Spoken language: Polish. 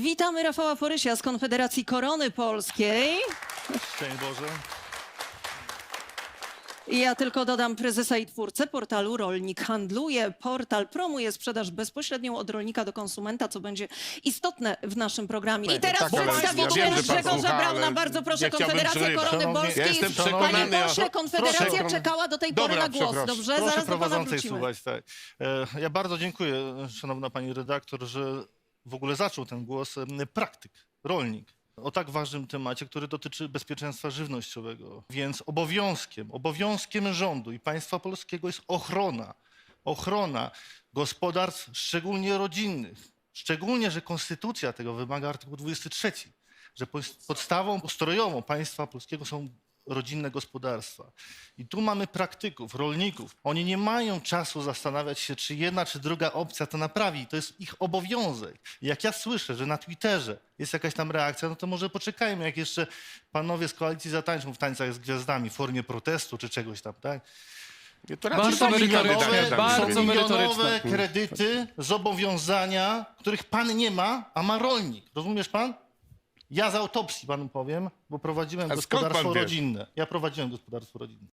Witamy Rafała Forysia z Konfederacji Korony Polskiej. Szczęść Boże. Ja tylko dodam prezesa i twórcę portalu Rolnik Handluje. Portal promuje sprzedaż bezpośrednią od rolnika do konsumenta, co będzie istotne w naszym programie. I teraz tak, ale przedstawiciel ja wiem, że pan Grzegorza słucha, Brauna. ale Bardzo proszę, ja chciałbym Konfederacja. Korony Szanowni- Polskiej. Ja jestem przekonany, Panie ja- pośle, Konfederacja proszę. czekała do tej pory na głos. przepraszam. Dobrze? Proszę Zaraz do pana prowadzącej wrócimy. słuchać. Tak. E, Ja bardzo dziękuję, szanowna pani redaktor, że w ogóle zaczął ten głos praktyk, rolnik. O tak ważnym temacie, który dotyczy bezpieczeństwa żywnościowego. Więc obowiązkiem, obowiązkiem rządu i państwa polskiego jest ochrona. Ochrona gospodarstw, szczególnie rodzinnych. Szczególnie, że konstytucja tego wymaga artykuł 23, że podstawą ustrojową państwa polskiego są rodzinne gospodarstwa. I tu mamy praktyków, rolników. Oni nie mają czasu zastanawiać się, czy jedna, czy druga opcja to naprawi. To jest ich obowiązek. I jak ja słyszę, że na Twitterze jest jakaś tam reakcja, no to może poczekajmy, jak jeszcze panowie z koalicji zatańczą w tańcach z gwiazdami w formie protestu czy czegoś tam, tak? To Bardzo merytoryczne, bardzo są milionowe merytoryczne. kredyty, zobowiązania, których pan nie ma, a ma rolnik. Rozumiesz pan? Ja z autopsji panu powiem, bo prowadziłem A skąd gospodarstwo wie? rodzinne. Ja prowadziłem gospodarstwo rodzinne.